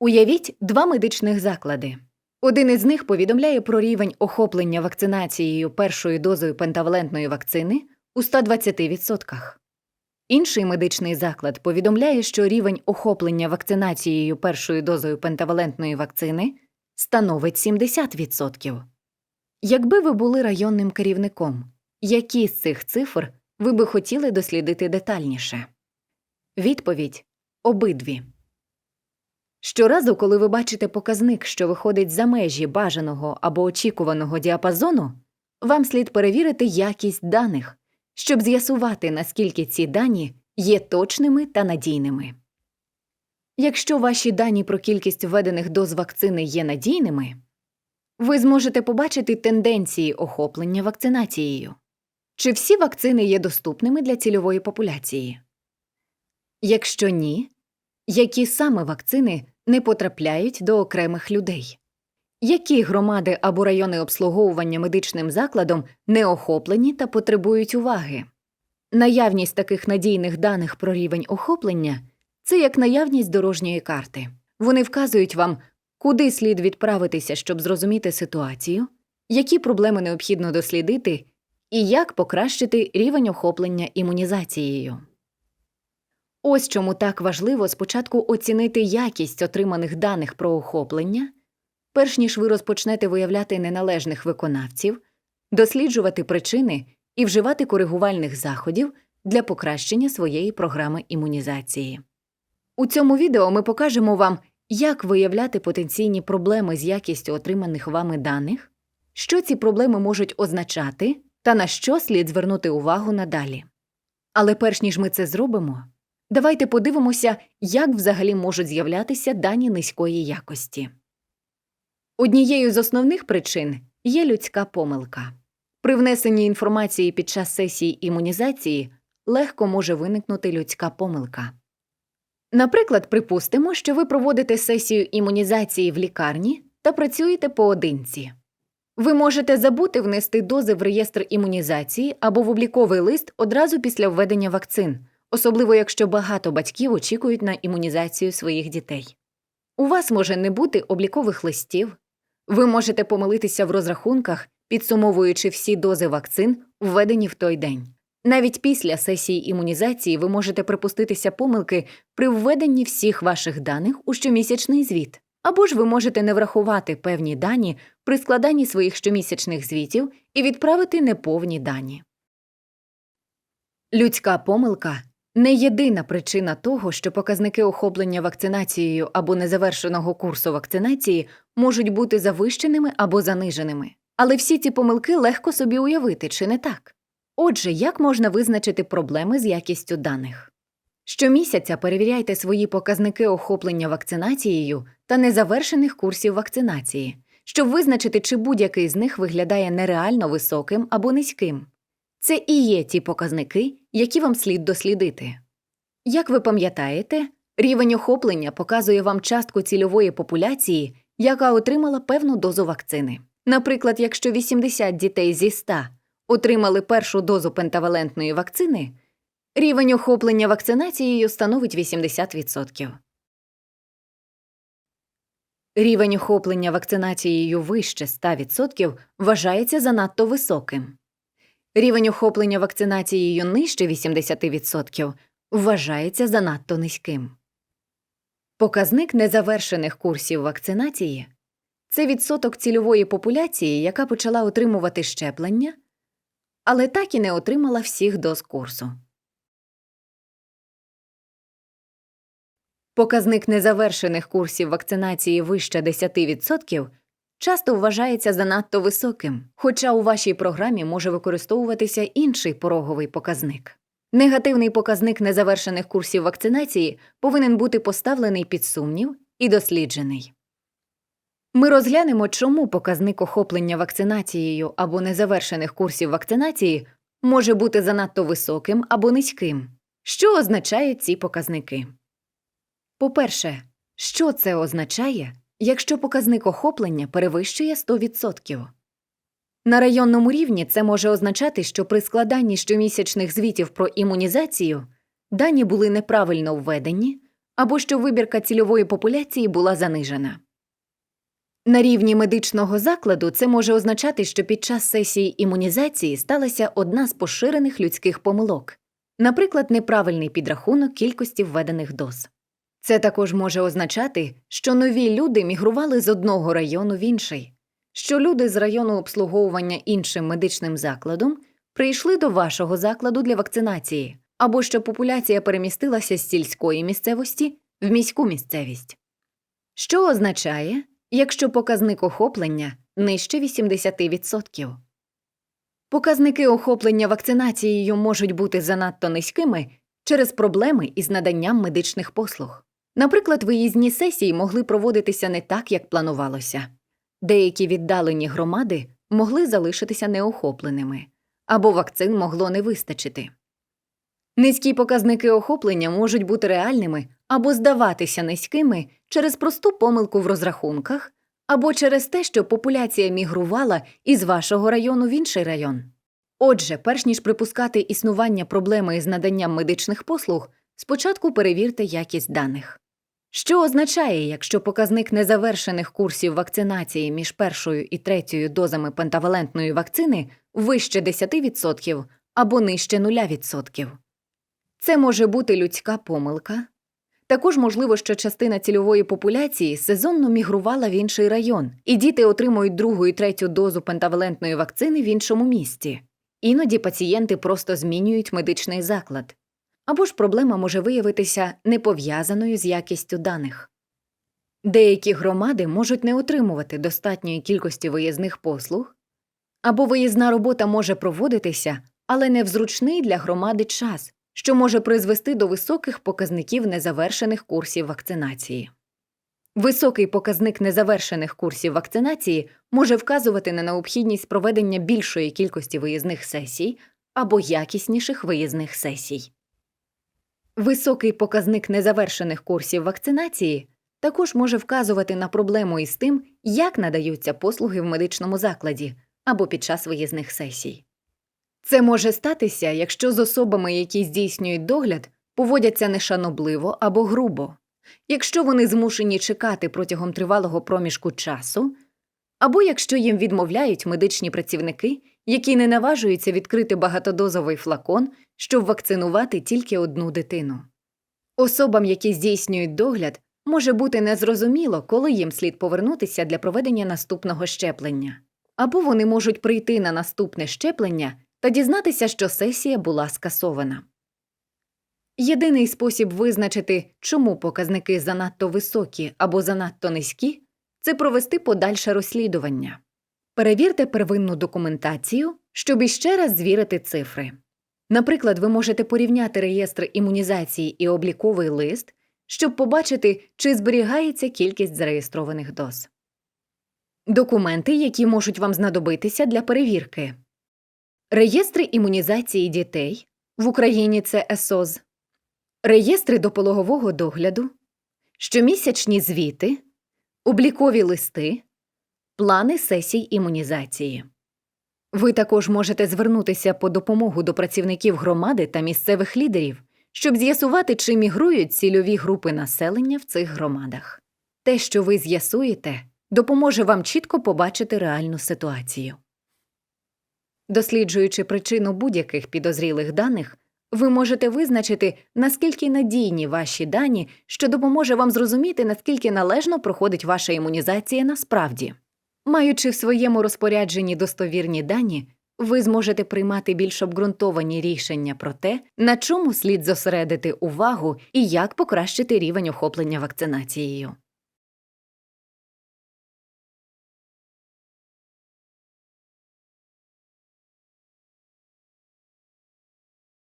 Уявіть два медичних заклади. Один із них повідомляє про рівень охоплення вакцинацією першою дозою пентавалентної вакцини у 120%. Інший медичний заклад повідомляє, що рівень охоплення вакцинацією першою дозою пентавалентної вакцини становить 70%. Якби ви були районним керівником, які з цих цифр ви би хотіли дослідити детальніше? Відповідь обидві. Щоразу, коли ви бачите показник, що виходить за межі бажаного або очікуваного діапазону, вам слід перевірити якість даних, щоб з'ясувати, наскільки ці дані є точними та надійними. Якщо ваші дані про кількість введених доз вакцини є надійними, ви зможете побачити тенденції охоплення вакцинацією. Чи всі вакцини є доступними для цільової популяції? Якщо ні, які саме вакцини не потрапляють до окремих людей? Які громади або райони обслуговування медичним закладом не охоплені та потребують уваги? Наявність таких надійних даних про рівень охоплення це як наявність дорожньої карти. Вони вказують вам, куди слід відправитися, щоб зрозуміти ситуацію, які проблеми необхідно дослідити, і як покращити рівень охоплення імунізацією. Ось чому так важливо спочатку оцінити якість отриманих даних про охоплення, перш ніж ви розпочнете виявляти неналежних виконавців, досліджувати причини і вживати коригувальних заходів для покращення своєї програми імунізації. У цьому відео ми покажемо вам, як виявляти потенційні проблеми з якістю отриманих вами даних, що ці проблеми можуть означати та на що слід звернути увагу надалі. Але перш ніж ми це зробимо, давайте подивимося, як взагалі можуть з'являтися дані низької якості. Однією з основних причин є людська помилка. При внесенні інформації під час сесії імунізації легко може виникнути людська помилка. Наприклад, припустимо, що ви проводите сесію імунізації в лікарні та працюєте поодинці. Ви можете забути внести дози в реєстр імунізації або в обліковий лист одразу після введення вакцин, особливо якщо багато батьків очікують на імунізацію своїх дітей. У вас може не бути облікових листів, ви можете помилитися в розрахунках, підсумовуючи всі дози вакцин, введені в той день. Навіть після сесії імунізації ви можете припуститися помилки при введенні всіх ваших даних у щомісячний звіт, або ж ви можете не врахувати певні дані при складанні своїх щомісячних звітів і відправити неповні дані. Людська помилка не єдина причина того, що показники охоплення вакцинацією або незавершеного курсу вакцинації можуть бути завищеними або заниженими. Але всі ці помилки легко собі уявити, чи не так? Отже, як можна визначити проблеми з якістю даних? Щомісяця перевіряйте свої показники охоплення вакцинацією та незавершених курсів вакцинації, щоб визначити, чи будь-який з них виглядає нереально високим або низьким. Це і є ті показники, які вам слід дослідити. Як ви пам'ятаєте, рівень охоплення показує вам частку цільової популяції, яка отримала певну дозу вакцини. Наприклад, якщо 80 дітей зі 100 отримали першу дозу пентавалентної вакцини, рівень охоплення вакцинацією становить 80%. Рівень охоплення вакцинацією вище 100% вважається занадто високим. Рівень охоплення вакцинацією нижче 80% вважається занадто низьким. Показник незавершених курсів вакцинації це відсоток цільової популяції, яка почала отримувати щеплення, але так і не отримала всіх доз курсу. Показник незавершених курсів вакцинації вище 10% часто вважається занадто високим, хоча у вашій програмі може використовуватися інший пороговий показник. Негативний показник незавершених курсів вакцинації повинен бути поставлений під сумнів і досліджений. Ми розглянемо, чому показник охоплення вакцинацією або незавершених курсів вакцинації може бути занадто високим або низьким. Що означають ці показники? По-перше, що це означає, якщо показник охоплення перевищує 100%? На районному рівні це може означати, що при складанні щомісячних звітів про імунізацію дані були неправильно введені або що вибірка цільової популяції була занижена. На рівні медичного закладу це може означати, що під час сесії імунізації сталася одна з поширених людських помилок, наприклад, неправильний підрахунок кількості введених доз. Це також може означати, що нові люди мігрували з одного району в інший, що люди з району обслуговування іншим медичним закладом прийшли до вашого закладу для вакцинації, або що популяція перемістилася з сільської місцевості в міську місцевість. Що означає, якщо показник охоплення нижче 80%. Показники охоплення вакцинацією можуть бути занадто низькими через проблеми із наданням медичних послуг. Наприклад, виїзні сесії могли проводитися не так, як планувалося. Деякі віддалені громади могли залишитися неохопленими, або вакцин могло не вистачити. Низькі показники охоплення можуть бути реальними або здаватися низькими через просту помилку в розрахунках, або через те, що популяція мігрувала із вашого району в інший район. Отже, перш ніж припускати існування проблеми із наданням медичних послуг, спочатку перевірте якість даних. Що означає, якщо показник незавершених курсів вакцинації між першою і третьою дозами пентавалентної вакцини вище 10% або нижче 0%? Це може бути людська помилка. Також можливо, що частина цільової популяції сезонно мігрувала в інший район, і діти отримують другу і третю дозу пентавалентної вакцини в іншому місті. Іноді пацієнти просто змінюють медичний заклад. Або ж проблема може виявитися непов'язаною з якістю даних. Деякі громади можуть не отримувати достатньої кількості виїзних послуг, або виїзна робота може проводитися, але не в зручний для громади час, що може призвести до високих показників незавершених курсів вакцинації. Високий показник незавершених курсів вакцинації може вказувати на необхідність проведення більшої кількості виїзних сесій або якісніших виїзних сесій. Високий показник незавершених курсів вакцинації також може вказувати на проблему із тим, як надаються послуги в медичному закладі або під час виїзних сесій. Це може статися, якщо з особами, які здійснюють догляд, поводяться нешанобливо або грубо, якщо вони змушені чекати протягом тривалого проміжку часу, або якщо їм відмовляють медичні працівники, які не наважуються відкрити багатодозовий флакон, щоб вакцинувати тільки одну дитину. Особам, які здійснюють догляд, може бути незрозуміло, коли їм слід повернутися для проведення наступного щеплення, або вони можуть прийти на наступне щеплення та дізнатися, що сесія була скасована. Єдиний спосіб визначити, чому показники занадто високі або занадто низькі, це провести подальше розслідування. Перевірте первинну документацію, щоб іще раз звірити цифри. Наприклад, ви можете порівняти реєстр імунізації і обліковий лист, щоб побачити, чи зберігається кількість зареєстрованих доз. Документи, які можуть вам знадобитися для перевірки. Реєстри імунізації дітей в Україні це ЕСОЗ, реєстри допологового догляду, щомісячні звіти, облікові листи, плани сесій імунізації. Ви також можете звернутися по допомогу до працівників громади та місцевих лідерів, щоб з'ясувати, чи мігрують цільові групи населення в цих громадах. Те, що ви з'ясуєте, допоможе вам чітко побачити реальну ситуацію. Досліджуючи причину будь-яких підозрілих даних, ви можете визначити, наскільки надійні ваші дані, що допоможе вам зрозуміти, наскільки належно проходить ваша імунізація насправді. Маючи в своєму розпорядженні достовірні дані, ви зможете приймати більш обґрунтовані рішення про те, на чому слід зосередити увагу і як покращити рівень охоплення вакцинацією.